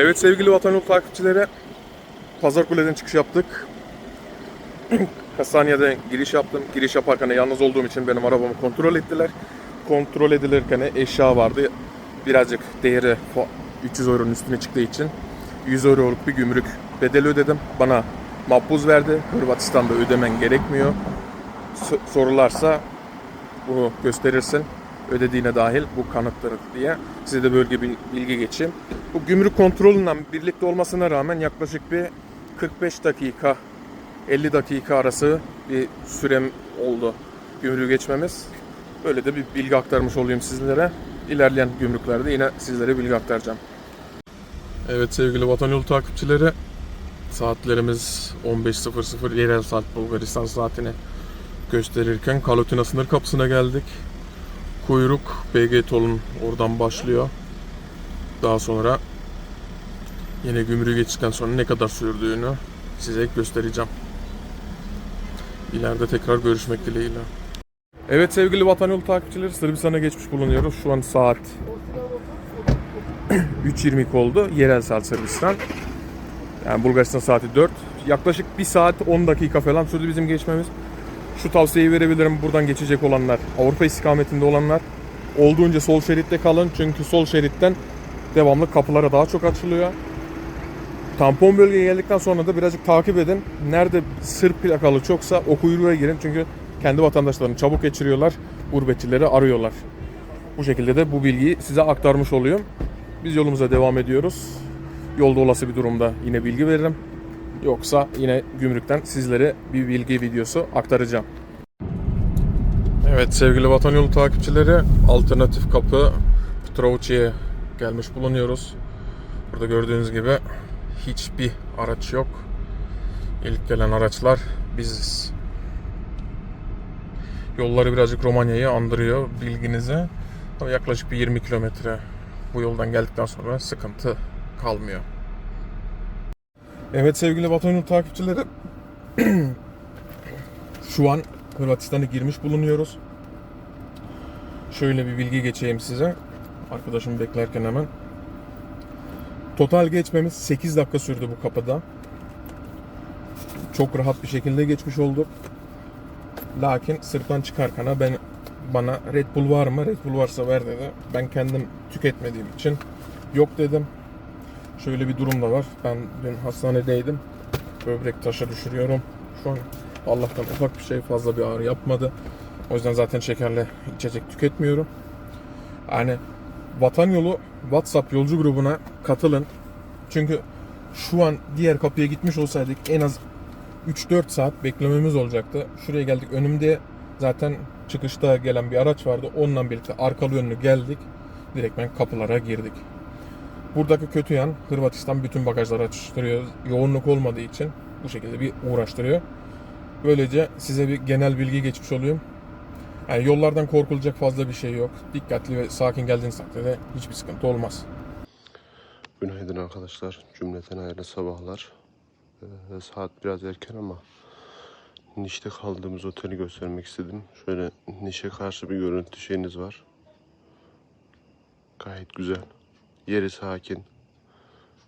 Evet sevgili vatan yolu takipçileri Pazar Kule'den çıkış yaptık. Hastaneye giriş yaptım. Giriş yaparken yalnız olduğum için benim arabamı kontrol ettiler. Kontrol edilirken eşya vardı. Birazcık değeri fa- 300 euronun üstüne çıktığı için 100 euroluk bir gümrük bedeli ödedim. Bana makbuz verdi. Hırvatistan'da ödemen gerekmiyor. So- sorularsa bunu gösterirsin. Ödediğine dahil bu kanıttır diye size de bölge bil- bilgi geçeyim. Bu gümrük kontrolünden birlikte olmasına rağmen yaklaşık bir 45 dakika 50 dakika arası bir sürem oldu gümrüğü geçmemiz. Böyle de bir bilgi aktarmış olayım sizlere. İlerleyen gümrüklerde yine sizlere bilgi aktaracağım. Evet sevgili vatan yolu takipçileri saatlerimiz 15.00 yerel saat Bulgaristan saatini gösterirken Kalotina sınır kapısına geldik. Kuyruk BG Tol'un oradan başlıyor. Daha sonra yine gümrüğü geçtikten sonra ne kadar sürdüğünü size göstereceğim. İleride tekrar görüşmek dileğiyle. Evet sevgili vatan yolu takipçileri Sırbistan'a geçmiş bulunuyoruz. Şu an saat 3.22 oldu. Yerel saat Sırbistan. Yani Bulgaristan saati 4. Yaklaşık 1 saat 10 dakika falan sürdü bizim geçmemiz. Şu tavsiyeyi verebilirim buradan geçecek olanlar, Avrupa istikametinde olanlar olduğunca sol şeritte kalın. Çünkü sol şeritten devamlı kapılara daha çok açılıyor. Tampon bölgeye geldikten sonra da birazcık takip edin. Nerede Sırp plakalı çoksa o kuyruğa girin. Çünkü kendi vatandaşlarını çabuk geçiriyorlar. Gurbetçileri arıyorlar. Bu şekilde de bu bilgiyi size aktarmış oluyorum. Biz yolumuza devam ediyoruz. Yolda olası bir durumda yine bilgi veririm. Yoksa yine gümrükten sizlere bir bilgi videosu aktaracağım. Evet sevgili vatan yolu takipçileri alternatif kapı Petrovic'e gelmiş bulunuyoruz. Burada gördüğünüz gibi hiçbir araç yok. İlk gelen araçlar biziz. Yolları birazcık Romanya'yı andırıyor bilginize. Yaklaşık bir 20 kilometre bu yoldan geldikten sonra sıkıntı kalmıyor. Evet sevgili vatan yolu takipçileri şu an Hırvatistan'a girmiş bulunuyoruz. Şöyle bir bilgi geçeyim size. Arkadaşımı beklerken hemen. Total geçmemiz 8 dakika sürdü bu kapıda. Çok rahat bir şekilde geçmiş olduk. Lakin sırttan çıkarken ben bana Red Bull var mı? Red Bull varsa ver dedi. Ben kendim tüketmediğim için yok dedim. Şöyle bir durum da var. Ben dün hastanedeydim. Böbrek taşı düşürüyorum. Şu an Allah'tan ufak bir şey fazla bir ağrı yapmadı. O yüzden zaten şekerli içecek tüketmiyorum. Yani Vatan Yolu WhatsApp yolcu grubuna katılın. Çünkü şu an diğer kapıya gitmiş olsaydık en az 3-4 saat beklememiz olacaktı. Şuraya geldik. Önümde zaten çıkışta gelen bir araç vardı. Onunla birlikte arkalı yönlü geldik. Direktmen kapılara girdik. Buradaki kötü yan Hırvatistan bütün bagajları açıştırıyor. Yoğunluk olmadığı için bu şekilde bir uğraştırıyor. Böylece size bir genel bilgi geçmiş oluyorum. Yani yollardan korkulacak fazla bir şey yok. Dikkatli ve sakin geldiğiniz takdirde hiçbir sıkıntı olmaz. Günaydın arkadaşlar. Cümleten hayırlı sabahlar. Ee, saat biraz erken ama Niş'te kaldığımız oteli göstermek istedim. Şöyle Niş'e karşı bir görüntü şeyiniz var. Gayet güzel. Yeri sakin.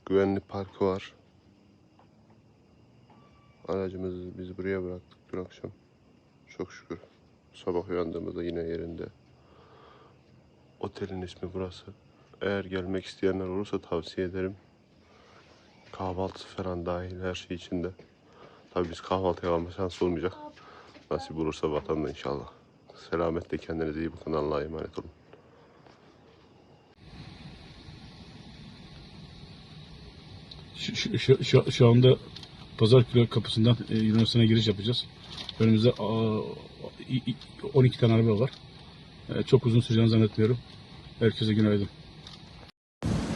Güvenli parkı var. Aracımızı biz buraya bıraktık dün akşam. Çok şükür. Sabah uyandığımızda yine yerinde. Otelin ismi burası. Eğer gelmek isteyenler olursa tavsiye ederim. Kahvaltı falan dahil her şey içinde. Tabii biz kahvaltıya kalma şansı olmayacak. Nasip olursa vatanda inşallah. Selametle kendinize iyi bakın. Allah'a emanet olun. Şu, şu, şu, şu, anda Pazarköy kapısından e, Yunanistan'a giriş yapacağız. Önümüzde i- 12 tane araba var. E, çok uzun süreceğini zannetmiyorum. Herkese günaydın.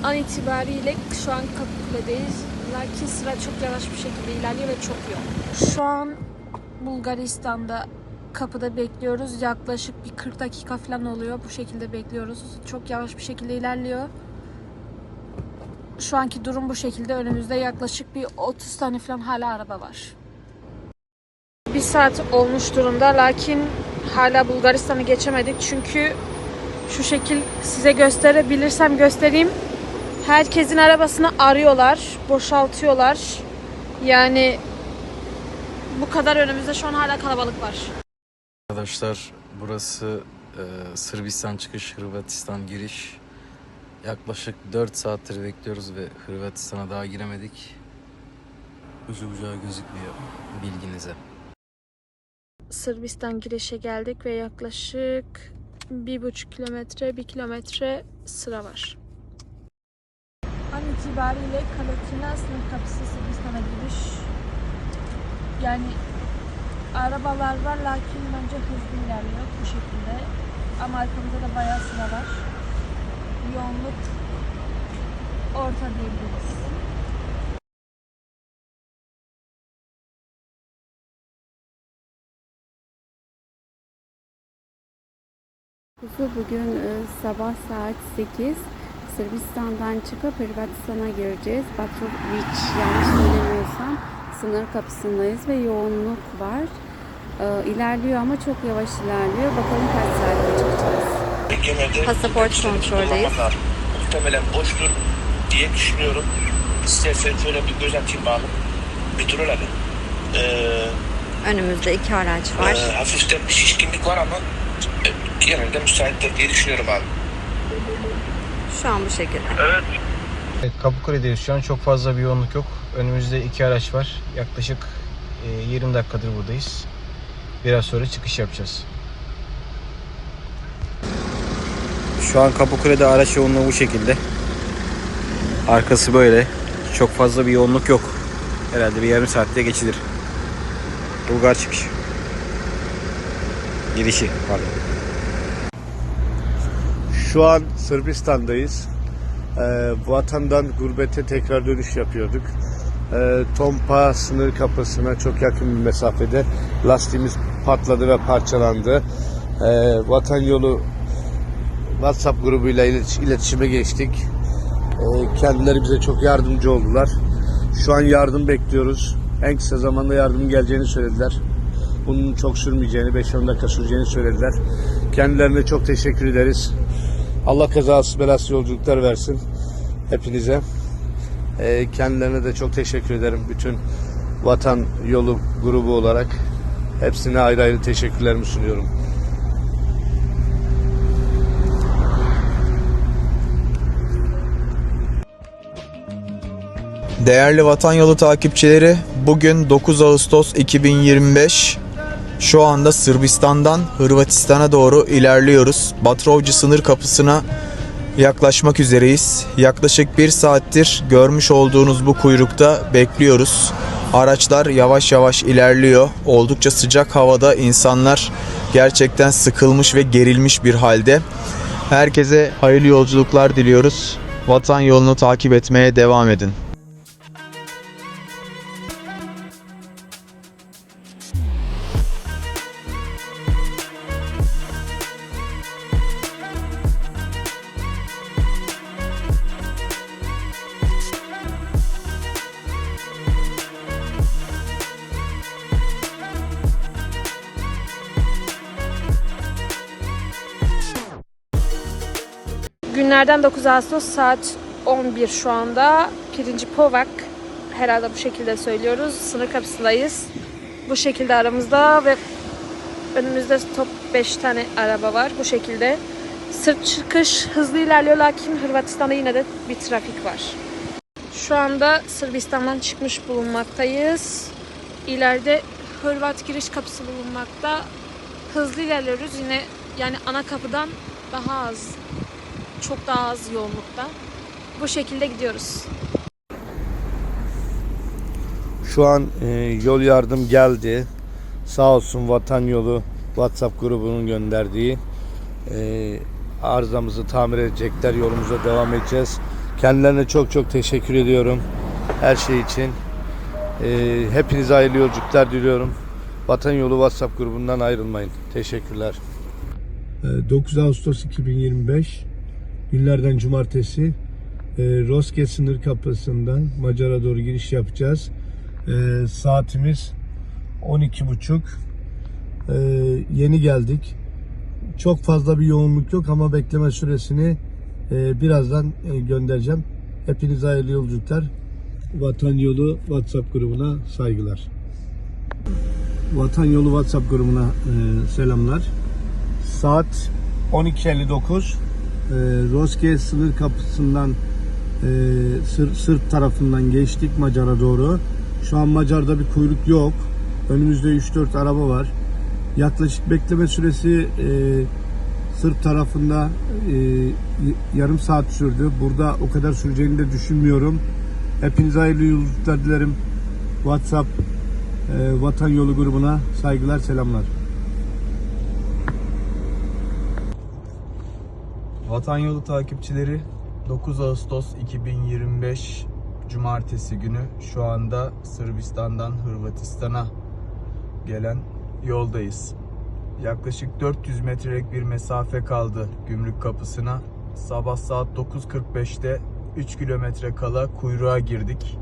An itibariyle şu an Kapıkule'deyiz. Lakin sıra çok yavaş bir şekilde ilerliyor ve çok yoğun. Şu an Bulgaristan'da kapıda bekliyoruz. Yaklaşık bir 40 dakika falan oluyor. Bu şekilde bekliyoruz. Çok yavaş bir şekilde ilerliyor. Şu anki durum bu şekilde. Önümüzde yaklaşık bir 30 tane falan hala araba var. bir saat olmuş durumda. Lakin hala Bulgaristan'ı geçemedik. Çünkü şu şekil size gösterebilirsem göstereyim. Herkesin arabasını arıyorlar, boşaltıyorlar. Yani bu kadar önümüzde şu an hala kalabalık var. Arkadaşlar burası e, Sırbistan çıkış, Hırvatistan giriş. Yaklaşık 4 saattir bekliyoruz ve Hırvatistan'a daha giremedik. Ucu bucağı gözükmüyor bilginize. Sırbistan girişe geldik ve yaklaşık bir buçuk kilometre, bir kilometre sıra var. An itibariyle Kalatina sınır kapısı Sırbistan'a giriş. Yani arabalar var lakin bence hızlı ilerliyor bu şekilde. Ama arkamızda da bayağı sıra var. Yoğunluk orta diyebiliriz. Bugün e, sabah saat 8 Sırbistan'dan çıkıp Hırvatistan'a gireceğiz. Batroviç yanlış söylemiyorsam sınır kapısındayız ve yoğunluk var. E, ilerliyor ama çok yavaş ilerliyor. Bakalım kaç saatte çıkacağız. Pasaport sürekli kontroldeyiz. kullanmam lazım. Muhtemelen boştur diye düşünüyorum. İstersen şöyle bir göz atayım abi. Petrol abi. Ee, Önümüzde iki araç e, hafiften bir şişkinlik var ama e, genelde müsaittir diye düşünüyorum abi. Şu an bu şekilde. Evet. Evet, Kapıkule'deyiz şu an. Çok fazla bir yoğunluk yok. Önümüzde iki araç var. Yaklaşık e, 20 dakikadır buradayız. Biraz sonra çıkış yapacağız. Şu an Kapıkule'de araç yoğunluğu bu şekilde. Arkası böyle. Çok fazla bir yoğunluk yok. Herhalde bir yarım saatte geçilir. Bulgar çıkış. Girişi pardon. Şu an Sırbistan'dayız. Ee, vatandan gurbete tekrar dönüş yapıyorduk. Ee, Tompa sınır kapısına çok yakın bir mesafede lastiğimiz patladı ve parçalandı. Ee, vatan yolu WhatsApp grubuyla ilet- iletişime geçtik. Ee, kendileri bize çok yardımcı oldular. Şu an yardım bekliyoruz. En kısa zamanda yardım geleceğini söylediler. Bunun çok sürmeyeceğini, 5-10 dakika süreceğini söylediler. Kendilerine çok teşekkür ederiz. Allah kazası belası yolculuklar versin hepinize. Ee, kendilerine de çok teşekkür ederim. Bütün Vatan Yolu grubu olarak hepsine ayrı ayrı teşekkürlerimi sunuyorum. Değerli Vatan Yolu takipçileri, bugün 9 Ağustos 2025. Şu anda Sırbistan'dan Hırvatistan'a doğru ilerliyoruz. Batrovci sınır kapısına yaklaşmak üzereyiz. Yaklaşık bir saattir görmüş olduğunuz bu kuyrukta bekliyoruz. Araçlar yavaş yavaş ilerliyor. Oldukça sıcak havada insanlar gerçekten sıkılmış ve gerilmiş bir halde. Herkese hayırlı yolculuklar diliyoruz. Vatan yolunu takip etmeye devam edin. Günlerden 9 Ağustos saat 11 şu anda. Pirinci Povak herhalde bu şekilde söylüyoruz. Sınır kapısındayız. Bu şekilde aramızda ve önümüzde top 5 tane araba var bu şekilde. Sırt çıkış hızlı ilerliyor lakin Hırvatistan'da yine de bir trafik var. Şu anda Sırbistan'dan çıkmış bulunmaktayız. İleride Hırvat giriş kapısı bulunmakta. Hızlı ilerliyoruz yine yani ana kapıdan daha az çok daha az yoğunlukta. Bu şekilde gidiyoruz. Şu an e, yol yardım geldi. Sağ olsun Vatan Yolu WhatsApp grubunun gönderdiği e, arızamızı tamir edecekler. Yolumuza devam edeceğiz. Kendilerine çok çok teşekkür ediyorum. Her şey için. E, hepinize hayırlı yolculuklar diliyorum. Vatan Yolu WhatsApp grubundan ayrılmayın. Teşekkürler. 9 Ağustos 2025 günlerden cumartesi e, Roske sınır kapısından Macar'a doğru giriş yapacağız. E, saatimiz 12.30. Ee, yeni geldik. Çok fazla bir yoğunluk yok ama bekleme süresini e, birazdan e, göndereceğim. Hepinize hayırlı yolculuklar. Vatan Yolu WhatsApp grubuna saygılar. Vatan Yolu WhatsApp grubuna e, selamlar. Saat 12.59. E, Roske sınır kapısından e, Sır, Sırp tarafından geçtik Macar'a doğru. Şu an Macar'da bir kuyruk yok. Önümüzde 3-4 araba var. Yaklaşık bekleme süresi e, Sırp tarafında e, yarım saat sürdü. Burada o kadar süreceğini de düşünmüyorum. Hepinize hayırlı yolculuklar dilerim. WhatsApp e, Vatan Yolu grubuna saygılar, selamlar. Vatan Yolu takipçileri 9 Ağustos 2025 Cumartesi günü şu anda Sırbistan'dan Hırvatistan'a gelen yoldayız. Yaklaşık 400 metrelik bir mesafe kaldı gümrük kapısına. Sabah saat 9.45'te 3 kilometre kala kuyruğa girdik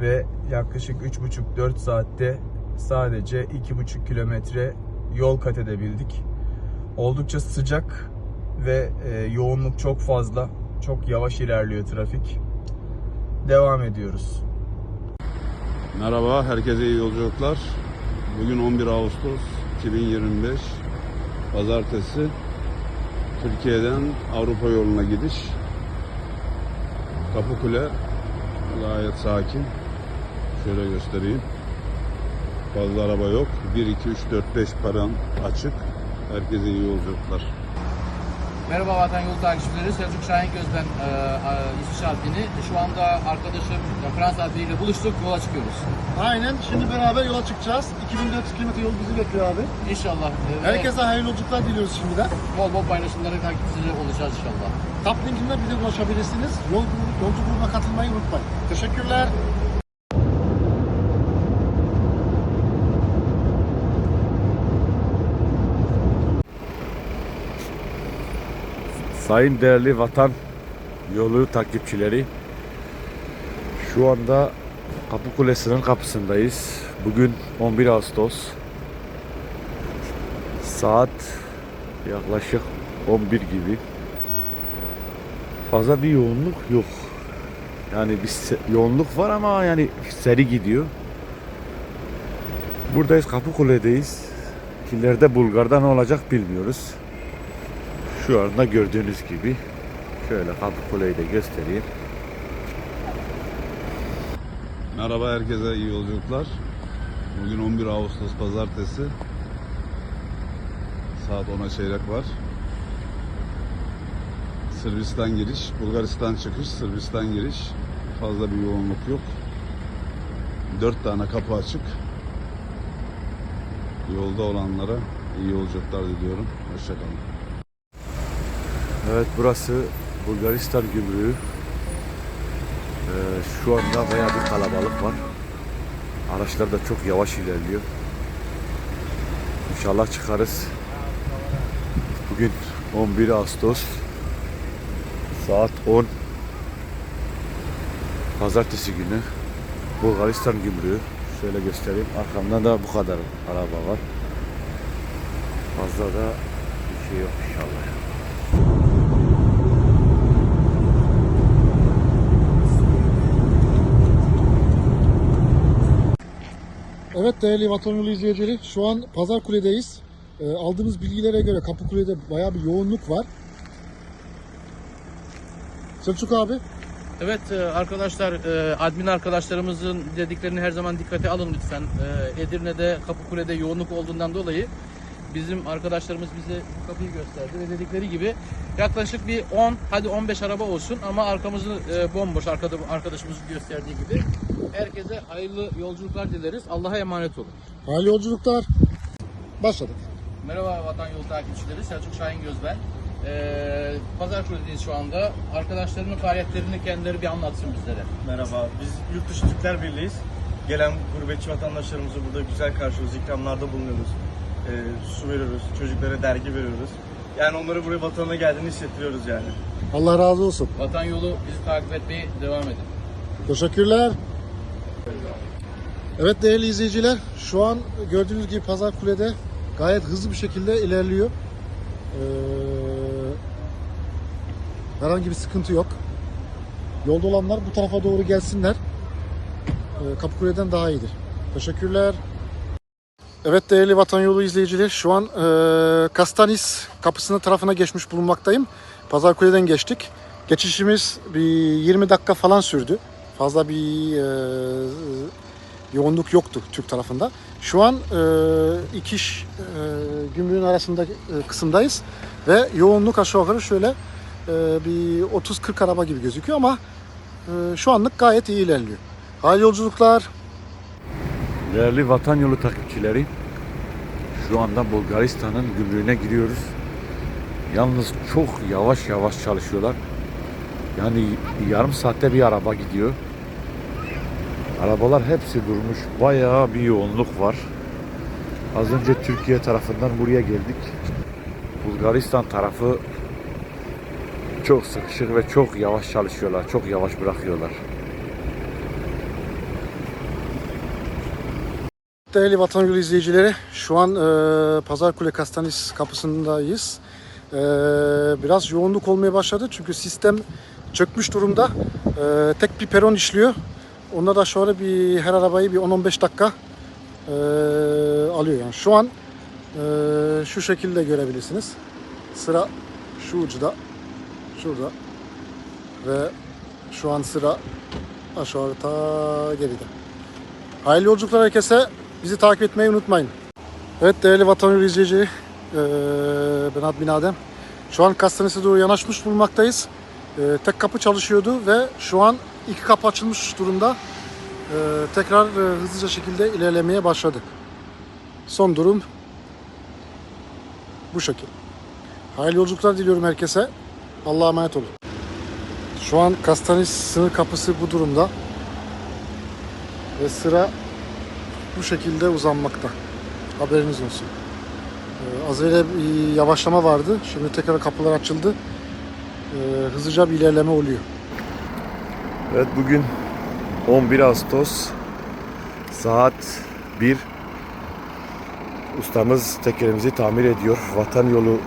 ve yaklaşık 3,5-4 saatte sadece 2,5 kilometre yol kat edebildik. Oldukça sıcak ve e, yoğunluk çok fazla. Çok yavaş ilerliyor trafik. Devam ediyoruz. Merhaba, herkese iyi yolculuklar. Bugün 11 Ağustos 2025 Pazartesi. Türkiye'den Avrupa yoluna gidiş. Kapıkule gayet sakin. Şöyle göstereyim. Fazla araba yok. 1, 2, 3, 4, 5 paran açık. Herkese iyi yolculuklar. Merhaba Vatan Yolu takipçileri. Selçuk Şahin Göz ben e, e, İsviçre Alpini. Şu anda arkadaşım e, Fransa Alpini ile buluştuk. Yola çıkıyoruz. Aynen. Şimdi beraber yola çıkacağız. 2400 km yol bizi bekliyor abi. İnşallah. e, Herkese hayırlı yolculuklar diliyoruz şimdiden. bol bol paylaşımları takipçileri olacağız inşallah. Tap linkinden bize ulaşabilirsiniz. Yol, yolcu grubuna katılmayı unutmayın. Teşekkürler. Sayın değerli vatan yolu takipçileri. Şu anda Kapı Kulesi'nin kapısındayız. Bugün 11 Ağustos. Saat yaklaşık 11 gibi. Fazla bir yoğunluk yok. Yani bir yoğunluk var ama yani seri gidiyor. Buradayız Kapı Kule'deyiz. İleride Bulgar'da ne olacak bilmiyoruz. Şu anda gördüğünüz gibi şöyle kapı kuleyi de göstereyim. Merhaba herkese iyi yolculuklar. Bugün 11 Ağustos Pazartesi. Saat 10'a çeyrek var. Sırbistan giriş, Bulgaristan çıkış, Sırbistan giriş. Fazla bir yoğunluk yok. 4 tane kapı açık. Yolda olanlara iyi yolculuklar diliyorum. Hoşçakalın. Evet burası Bulgaristan gümrüğü. Ee, şu anda bayağı bir kalabalık var. Araçlar da çok yavaş ilerliyor. İnşallah çıkarız. Bugün 11 Ağustos saat 10 Pazartesi günü Bulgaristan gümrüğü. Şöyle göstereyim. Arkamda da bu kadar araba var. Fazla da bir şey yok inşallah. Evet değerli Vatan izleyicileri şu an Pazar Kule'deyiz. Ee, aldığımız bilgilere göre Kapı Kule'de bayağı bir yoğunluk var. Selçuk abi Evet e, arkadaşlar, e, admin arkadaşlarımızın dediklerini her zaman dikkate alın lütfen. E, Edirne'de Kapıkule'de yoğunluk olduğundan dolayı bizim arkadaşlarımız bize bu kapıyı gösterdi ve dedikleri gibi yaklaşık bir 10 hadi 15 araba olsun ama arkamızı e, bomboş arkada arkadaşımızın gösterdiği gibi. Herkese hayırlı yolculuklar dileriz. Allah'a emanet olun. hayırlı yolculuklar. Başladık. Merhaba Vatan Yolu takipçileri. Selçuk Şahin Göz ben. Ee, Pazarköy'deyiz şu anda. Arkadaşlarının faaliyetlerini kendileri bir anlatsın bizlere. Merhaba, biz Yurt Dışı Türkler Birliği'yiz. Gelen gurbetçi vatandaşlarımızı burada güzel karşılıyoruz, ikramlarda bulunuyoruz. Ee, su veriyoruz, çocuklara dergi veriyoruz. Yani onları buraya vatanına geldiğini hissettiriyoruz yani. Allah razı olsun. Vatan Yolu bizi takip etmeye devam edin. Teşekkürler. Evet değerli izleyiciler, şu an gördüğünüz gibi Pazar Kule'de gayet hızlı bir şekilde ilerliyor. Ee, herhangi bir sıkıntı yok. Yolda olanlar bu tarafa doğru gelsinler. Ee, Kapıkule'den daha iyidir. Teşekkürler. Evet değerli Vatan Yolu izleyiciler, şu an e, Kastanis kapısının tarafına geçmiş bulunmaktayım. Pazar Kule'den geçtik. Geçişimiz bir 20 dakika falan sürdü. Fazla bir e, yoğunluk yoktu Türk tarafında. Şu an e, iki e, gümrüğün arasında e, kısımdayız ve yoğunluk aşağı yukarı şöyle e, bir 30-40 araba gibi gözüküyor ama e, şu anlık gayet iyi ilerliyor. Hayırlı yolculuklar. Değerli vatan yolu takipçileri, şu anda Bulgaristan'ın gümrüğüne giriyoruz. Yalnız çok yavaş yavaş çalışıyorlar. Yani yarım saatte bir araba gidiyor. Arabalar hepsi durmuş. Bayağı bir yoğunluk var. Az önce Türkiye tarafından buraya geldik. Bulgaristan tarafı çok sıkışık ve çok yavaş çalışıyorlar. Çok yavaş bırakıyorlar. Değerli Vatan Yolu izleyicileri, şu an e, Pazarkule Kastanis kapısındayız. E, biraz yoğunluk olmaya başladı çünkü sistem çökmüş durumda. E, tek bir peron işliyor. Onda da şöyle bir her arabayı bir 10-15 dakika e, alıyor. Yani şu an e, şu şekilde görebilirsiniz. Sıra şu ucuda, şurada ve şu an sıra aşağı ta geride. Hayırlı yolculuklar herkese. Bizi takip etmeyi unutmayın. Evet değerli vatan yolu izleyici, eee, ben Admin Adem. Şu an Kastanes'e doğru yanaşmış bulunmaktayız. Eee, tek kapı çalışıyordu ve şu an iki kapı açılmış durumda. Tekrar hızlıca şekilde ilerlemeye başladık. Son durum bu şekil. Hayırlı yolculuklar diliyorum herkese. Allah'a emanet olun. Şu an Kastanes sınır kapısı bu durumda. Ve sıra bu şekilde uzanmakta. Haberiniz olsun. Ee, az önce yavaşlama vardı. Şimdi tekrar kapılar açıldı. Ee, hızlıca bir ilerleme oluyor. Evet bugün 11 Ağustos saat 1 ustamız tekerimizi tamir ediyor. Vatan yolu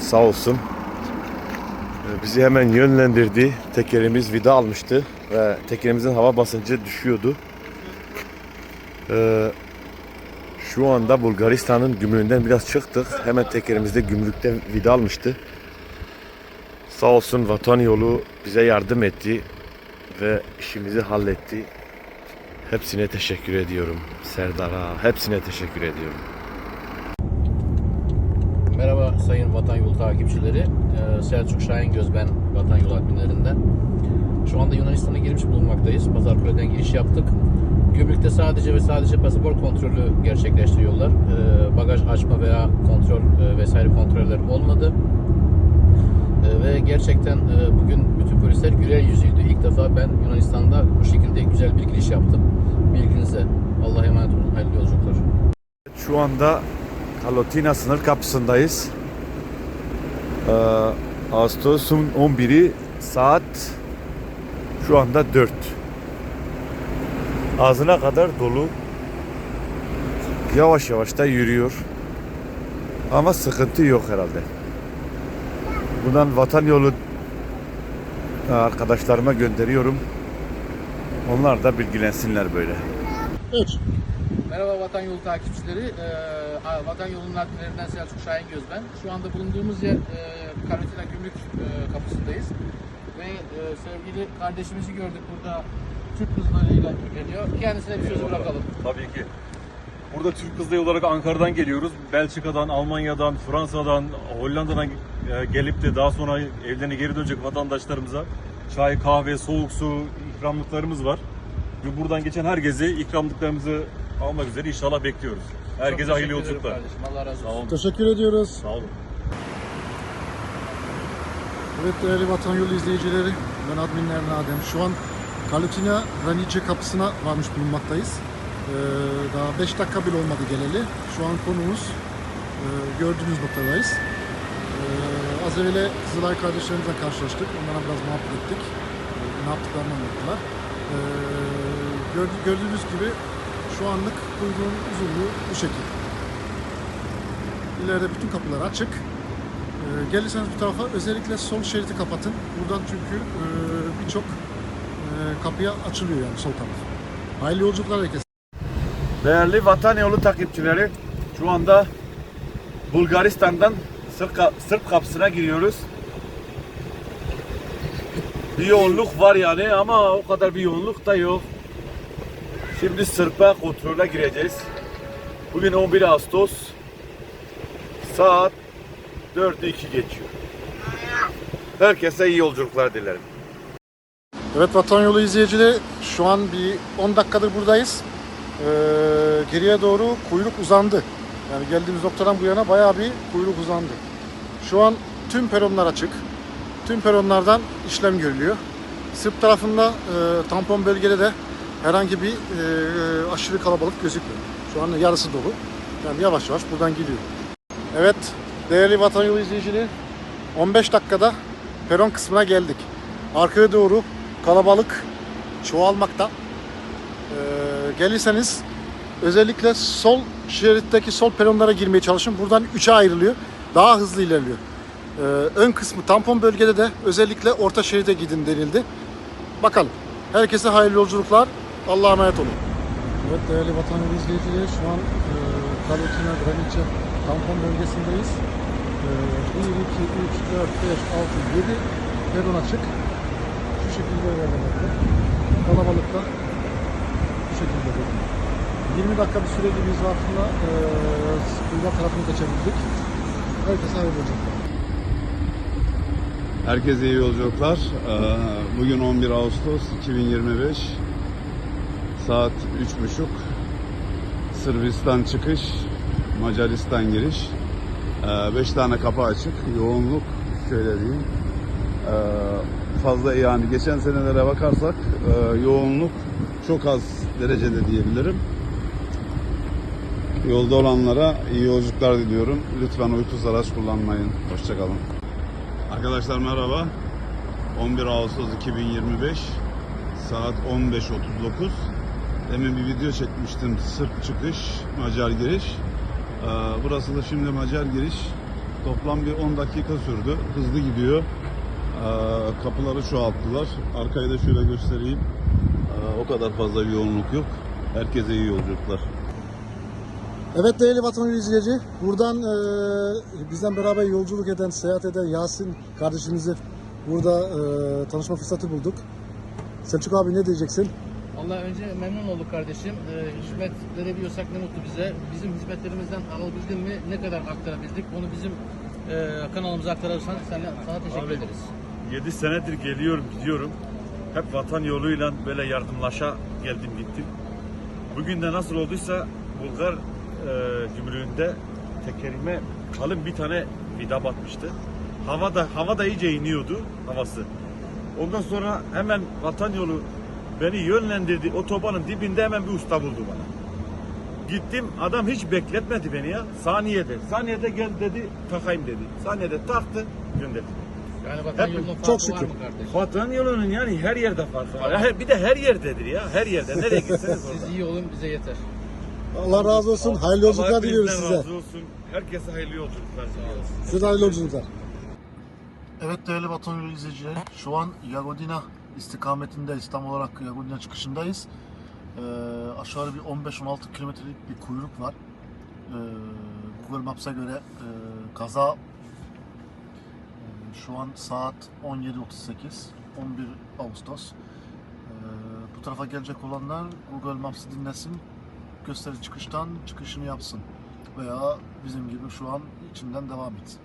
sağ olsun. Ee, Bizi hemen yönlendirdi. Tekerimiz vida almıştı ve tekerimizin hava basıncı düşüyordu. Ee, şu anda Bulgaristan'ın gümrüğünden biraz çıktık. Hemen tekerimizde gümrükte vida almıştı. Sağ olsun vatan yolu bize yardım etti ve işimizi halletti. Hepsine teşekkür ediyorum. Serdar'a hepsine teşekkür ediyorum. Merhaba sayın Vatan Yolu takipçileri. Ee, Selçuk Şahingöz ben Vatan Yolu adminlerinden. Şu anda Yunanistan'a girmiş bulunmaktayız. Pazarkule'den giriş yaptık. Gümrükte sadece ve sadece pasaport kontrolü gerçekleştiriyorlar. Ee, bagaj açma veya kontrol e, vesaire kontroller olmadı. Ee, ve gerçekten e, bugün bütün polisler güler yüzüydü. İlk defa ben Yunanistan'da bu şekilde güzel bir giriş yaptım. Bilginize. Allah'a emanet olun. Hayırlı yolculuklar. Şu anda Kalotina sınır kapısındayız. Ee, Ağustos'un 11'i saat şu anda 4. Ağzına kadar dolu. Yavaş yavaş da yürüyor. Ama sıkıntı yok herhalde. Bundan vatan yolu arkadaşlarıma gönderiyorum. Onlar da bilgilensinler böyle. Merhaba Vatan Yolu takipçileri. Ee, Vatan Yolu'nun adminlerinden Selçuk Şahingöz ben. Şu anda bulunduğumuz yer e, Karatina Gümrük e, kapısındayız. Ve e, sevgili kardeşimizi gördük burada Türk kızlarıyla geliyor. Kendisine bir sözü bırakalım. Tabii ki. Burada Türk kızları olarak Ankara'dan geliyoruz. Belçika'dan, Almanya'dan, Fransa'dan, Hollanda'dan e, gelip de daha sonra evlerine geri dönecek vatandaşlarımıza çay, kahve, soğuk su ikramlıklarımız var. Ve buradan geçen herkese ikramlıklarımızı almak üzere inşallah bekliyoruz. Herkese Çok hayırlı yolculuklar. kardeşim. Allah razı Sağ olsun. olun. Teşekkür ediyoruz. Sağ olun. Evet değerli Vatan Yolu izleyicileri, ben adminlerden Adem. Şu an Kalutina Ranice kapısına varmış bulunmaktayız. Ee, daha 5 dakika bile olmadı geleli. Şu an konumuz e, gördüğünüz noktadayız. Ee, az evvel Kızılay kardeşlerimizle karşılaştık. Onlara biraz muhabbet ettik. Ee, ne yaptıklarını anlattılar. Gördü- gördüğünüz gibi şu anlık kuyruğun uzunluğu bu şekil. İleride bütün kapılar açık. Gelirseniz bu tarafa özellikle sol şeridi kapatın. Buradan çünkü e, birçok kapıya açılıyor yani sol taraf. Hayırlı yolculuklar herkese. Değerli vatan yolu takipçileri, şu anda Bulgaristan'dan Sırp, Sırp kapısına giriyoruz. Bir yoğunluk var yani ama o kadar bir yoğunluk da yok. Şimdi Sırp'a kontrole gireceğiz. Bugün 11 Ağustos. Saat 4'ü 2 geçiyor. Herkese iyi yolculuklar dilerim. Evet Vatan Yolu izleyicileri şu an bir 10 dakikadır buradayız. Ee, geriye doğru kuyruk uzandı. Yani geldiğimiz noktadan bu yana bayağı bir kuyruk uzandı. Şu an tüm peronlar açık. Tüm peronlardan işlem görülüyor. Sırp tarafında e, tampon bölgede de herhangi bir e, aşırı kalabalık gözükmüyor. Şu an yarısı dolu. Yani yavaş yavaş buradan gidiyor. Evet değerli Vatan Yolu izleyicileri 15 dakikada peron kısmına geldik. Arkaya doğru kalabalık çoğalmakta. Ee, gelirseniz özellikle sol şeritteki sol peronlara girmeye çalışın. Buradan üçe ayrılıyor. Daha hızlı ilerliyor. Ee, ön kısmı tampon bölgede de özellikle orta şeride gidin denildi. Bakalım. Herkese hayırlı yolculuklar. Allah'a emanet olun. Evet değerli vatan yolu izleyicileri şu an e, Kalutina Granice tampon bölgesindeyiz. E, 1, 2, 3, 4, 5, 6, 7 peron açık. Şekilde ilerlemekte. Kalabalıkta bu şekilde durun. 20 dakika bir süre gibi zarfında e, Bulgar tarafını geçebildik. Herkese hayırlı yolculuklar. Herkese iyi yolculuklar. Bugün 11 Ağustos 2025. Saat 3.30. Sırbistan çıkış, Macaristan giriş. 5 tane kapı açık. Yoğunluk şöyle diyeyim. Fazla yani geçen senelere bakarsak e, yoğunluk çok az derecede diyebilirim. Yolda olanlara iyi yolculuklar diliyorum. Lütfen uykusuz araç kullanmayın. Hoşçakalın. Arkadaşlar merhaba. 11 Ağustos 2025 saat 15.39 Demin bir video çekmiştim Sırp çıkış, Macar giriş. Ee, Burası da şimdi Macar giriş. Toplam bir 10 dakika sürdü. Hızlı gidiyor. Ee, Kapıları çoğalttılar. Arkayı da şöyle göstereyim. Ee, O kadar fazla bir yoğunluk yok. Herkese iyi yolculuklar. Evet değerli vatan izleyici, buradan e, bizden beraber yolculuk eden, seyahat eden Yasin kardeşimizi burada e, tanışma fırsatı bulduk. Selçuk abi ne diyeceksin? Vallahi önce memnun olduk kardeşim. Ee, hizmet verebiliyorsak ne mutlu bize. Bizim hizmetlerimizden alabildin mi ne kadar aktarabildik onu bizim e, kanalımıza aktarırsan sana, sana teşekkür Abi, ederiz. 7 senedir geliyorum gidiyorum. Hep vatan yoluyla böyle yardımlaşa geldim gittim. Bugün de nasıl olduysa Bulgar e, gümrüğünde tekerime kalın bir tane vida batmıştı. Hava da hava da iyice iniyordu havası. Ondan sonra hemen vatan yolu beni yönlendirdi. Otobanın dibinde hemen bir usta buldu bana. Gittim adam hiç bekletmedi beni ya. Saniyede. Saniyede gel dedi takayım dedi. Saniyede taktı gönderdi. Yani vatan Hep- yolunun çok var şükür. mı kardeşim? Vatan yolunun yani her yerde farkı var. Her- Bir de her yerdedir ya. Her yerde. Nereye gitseniz orada. Siz iyi olun bize yeter. Allah razı olsun, hayırlı yolculuklar Allah diliyoruz size. razı olsun. Herkese hayırlı yolculuklar diliyoruz. Size hayırlı yolculuklar. Evet değerli vatan yolu izleyicileri, şu an Yagodina istikametindeyiz. Tam olarak Yagodina çıkışındayız. Ee, aşağı bir 15-16 kilometrelik bir kuyruk var. Ee, Google Maps'a göre e, kaza şu an saat 17.38 11 Ağustos. Ee, bu tarafa gelecek olanlar Google Maps'ı dinlesin. Gösteri çıkıştan çıkışını yapsın. Veya bizim gibi şu an içinden devam etsin.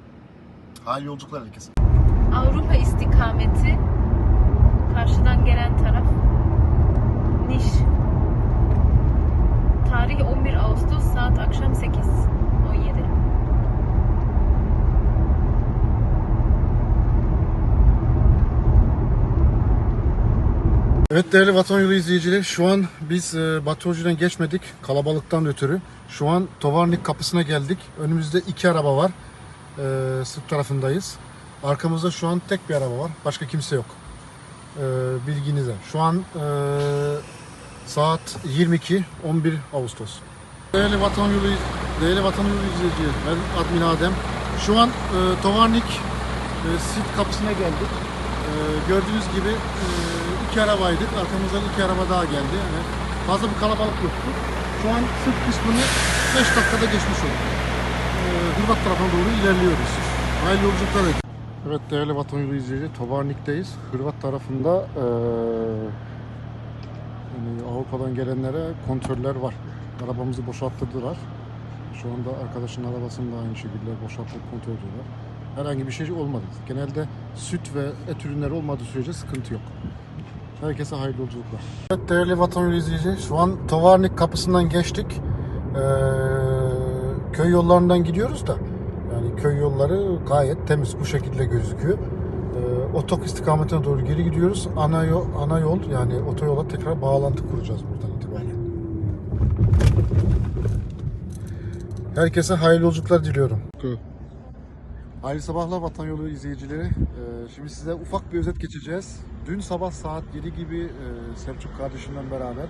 Hayırlı yolculuklar herkese. Avrupa istikameti karşıdan gelen taraf Niş. Tarih 11 Ağustos saat akşam 8 Evet değerli Vatan Yolu izleyicileri şu an biz e, Batı geçmedik kalabalıktan ötürü. Şu an Tovarnik kapısına geldik. Önümüzde iki araba var. E, Sırp tarafındayız. Arkamızda şu an tek bir araba var. Başka kimse yok. E, bilginize. Şu an e, Saat 22, 11 Ağustos. Değerli vatan yolu, değerli vatan yolu izleyicileri, ben admin Adem. Şu an e, Tovarnik e, sit kapısına geldik. E, gördüğünüz gibi e, iki arabaydık. Arkamızdan iki araba daha geldi. Yani fazla bir kalabalık yoktu. Şu an sırt kısmını 5 dakikada geçmiş olduk. E, Hırvat tarafına doğru ilerliyoruz. Hayırlı yolculuklar. Evet değerli vatan yolu izleyicileri, Tovarnik'teyiz. Hırvat tarafında e, yani Avrupa'dan gelenlere kontroller var. Arabamızı boşalttırdılar. Şu anda arkadaşın arabasını da aynı şekilde boşaltıp kontrol ediyorlar. Herhangi bir şey olmadı. Genelde süt ve et ürünleri olmadığı sürece sıkıntı yok. Herkese hayırlı yolculuklar. Evet değerli vatan izleyici, şu an Tovarnik kapısından geçtik. Ee, köy yollarından gidiyoruz da. Yani köy yolları gayet temiz bu şekilde gözüküyor. Ee, otok istikametine doğru geri gidiyoruz. Ana yol, ana yol yani otoyola tekrar bağlantı kuracağız buradan itibaren. Herkese hayırlı yolculuklar diliyorum. Hayırlı sabahlar Vatan Yolu izleyicileri. Ee, Şimdi size ufak bir özet geçeceğiz. Dün sabah saat 7 gibi e, Selçuk kardeşimle beraber e,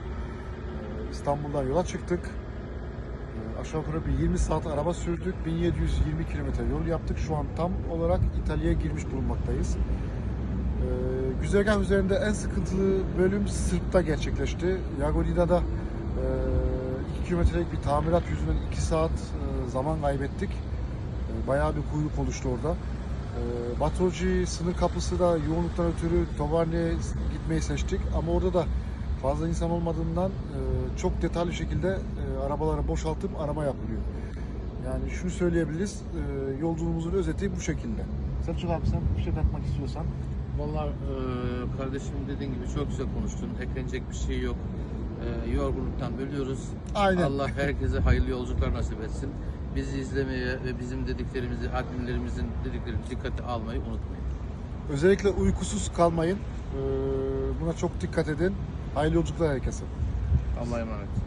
İstanbul'dan yola çıktık. E, Aşağı yukarı bir 20 saat araba sürdük. 1720 kilometre yol yaptık. Şu an tam olarak İtalya'ya girmiş bulunmaktayız. E, Güzergah üzerinde en sıkıntılı bölüm Sırp'ta gerçekleşti. Jagodina'da 2 kilometrelik bir tamirat yüzünden 2 saat e, zaman kaybettik. E, Bayağı bir kuyruk oluştu orada. E, Batroci sınır kapısı da yoğunluktan ötürü Tovarne'ye gitmeyi seçtik. Ama orada da fazla insan olmadığından e, çok detaylı şekilde e, arabaları boşaltıp arama yapılıyor. Yani şunu söyleyebiliriz, e, yolculuğumuzun özeti bu şekilde. Selçuk abi sen bir şey katmak istiyorsan. Vallahi e, kardeşim dediğin gibi çok güzel konuştun. Eklenecek bir şey yok. E, yorgunluktan ölüyoruz. Aynen. Allah herkese hayırlı yolculuklar nasip etsin. Bizi izlemeye ve bizim dediklerimizi, adminlerimizin dediklerini dikkate almayı unutmayın. Özellikle uykusuz kalmayın. E, buna çok dikkat edin. Hayırlı yolculuklar herkese. Allah'a emanet.